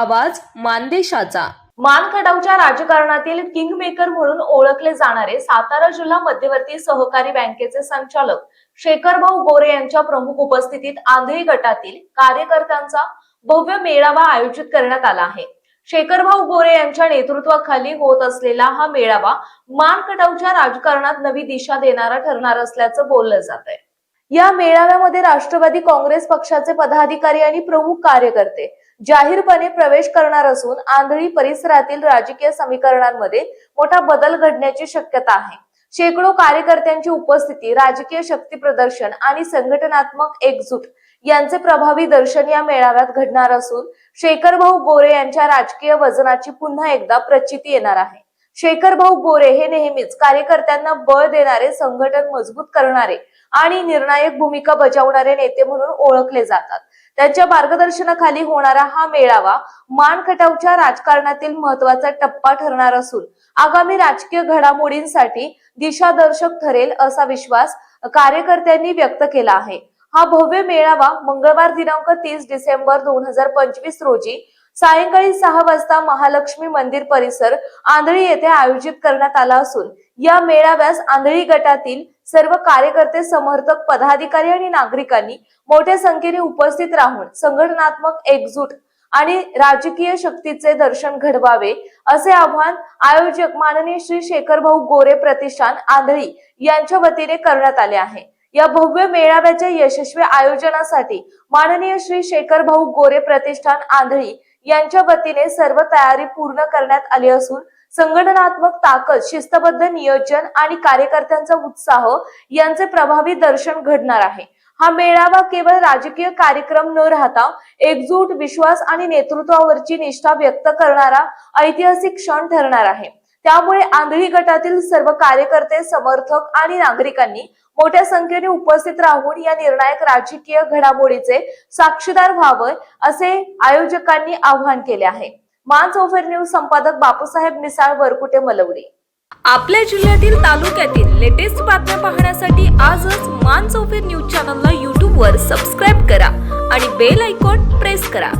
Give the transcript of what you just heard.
आवाज मानदेशाचा. मानखटावच्या राजकारणातील किंगमेकर म्हणून ओळखले जाणारे सातारा जिल्हा मध्यवर्ती सहकारी बँकेचे संचालक शेखरभाऊ गोरे यांच्या प्रमुख उपस्थितीत आंधळी गटातील कार्यकर्त्यांचा भव्य मेळावा आयोजित करण्यात आला आहे. शेखरभाऊ गोरे यांच्या नेतृत्वाखाली होत असलेला हा मेळावा मानखटावच्या राजकारणात नवी दिशा देणारा ठरणार असल्याचं बोललं जात आहे या मेळाव्यामध्ये राष्ट्रवादी काँग्रेस पक्षाचे पदाधिकारी आणि प्रमुख कार्यकर्ते जाहीरपणे प्रवेश करणार असून आंधळी परिसरातील राजकीय समीकरणांमध्ये मोठा बदल घडण्याची शक्यता आहे. शेकडो कार्यकर्त्यांची उपस्थिती राजकीय शक्ती प्रदर्शन आणि संघटनात्मक एकजूट यांचे प्रभावी दर्शन या मेळाव्यात घडणार असून शेखरभाऊ गोरे यांच्या राजकीय वजनाची पुन्हा एकदा प्रचिती येणार आहे. शेखरभाऊ गोरे हे नेहमीच कार्यकर्त्यांना बळ देणारे संघटन मजबूत करणारे आणि निर्णायक भूमिका बजावणारे नेते म्हणून ओळखले जातात. त्यांच्या मार्गदर्शनाखाली होणारा हा मेळावा मानखटावच्या राजकारणातील महत्त्वाचा टप्पा ठरणार असून आगामी राजकीय घडामोडींसाठी दिशादर्शक ठरेल असा विश्वास कार्यकर्त्यांनी व्यक्त केला आहे. हा भव्य मेळावा मंगळवार दिनांक तीस डिसेंबर दोन हजार पंचवीस रोजी सायंकाळी सहा वाजता महालक्ष्मी मंदिर परिसर आंधळी येथे आयोजित करण्यात आला असून या मेळाव्यास आंधळी गटातील सर्व कार्यकर्ते समर्थक पदाधिकारी आणि नागरिकांनी मोठ्या संख्येने उपस्थित राहून संघटनात्मक एकजूट आणि राजकीय शक्तीचे दर्शन घडवावे असे आव्हान आयोजक माननीय श्री शेखरभाऊ गोरे प्रतिष्ठान आंधळी यांच्या वतीने करण्यात आले आहे. या भव्य मेळाव्याच्या यशस्वी आयोजनासाठी माननीय श्री शेखरभाऊ गोरे प्रतिष्ठान आंधळी यांच्या वतीने सर्व तयारी पूर्ण करण्यात आली असून संघटनात्मक ताकद शिस्तबद्ध नियोजन आणि कार्यकर्त्यांचा उत्साह यांचे प्रभावी दर्शन घडणार आहे. हा मेळावा केवळ राजकीय कार्यक्रम न राहता एकजूट विश्वास आणि नेतृत्वावरची निष्ठा व्यक्त करणारा ऐतिहासिक क्षण ठरणार आहे. त्यामुळे आंधळी गटातील सर्व कार्यकर्ते समर्थक आणि नागरिकांनी मोठ्या संख्येने उपस्थित राहून या निर्णायक राजकीय घडामोडीचे साक्षीदार व्हावं असे आयोजकांनी आवाहन केले आहे. मान ओफेर न्यूज संपादक बापूसाहेब मिसाळ वरकुटे मलवडी आपल्या जिल्ह्यातील तालुक्यातील लेटेस्ट बातम्या पाहण्यासाठी आजच मान चौफेर न्यूज चॅनलला यूट्यूबवर सबस्क्राईब करा आणि बेल आयकॉन प्रेस करा.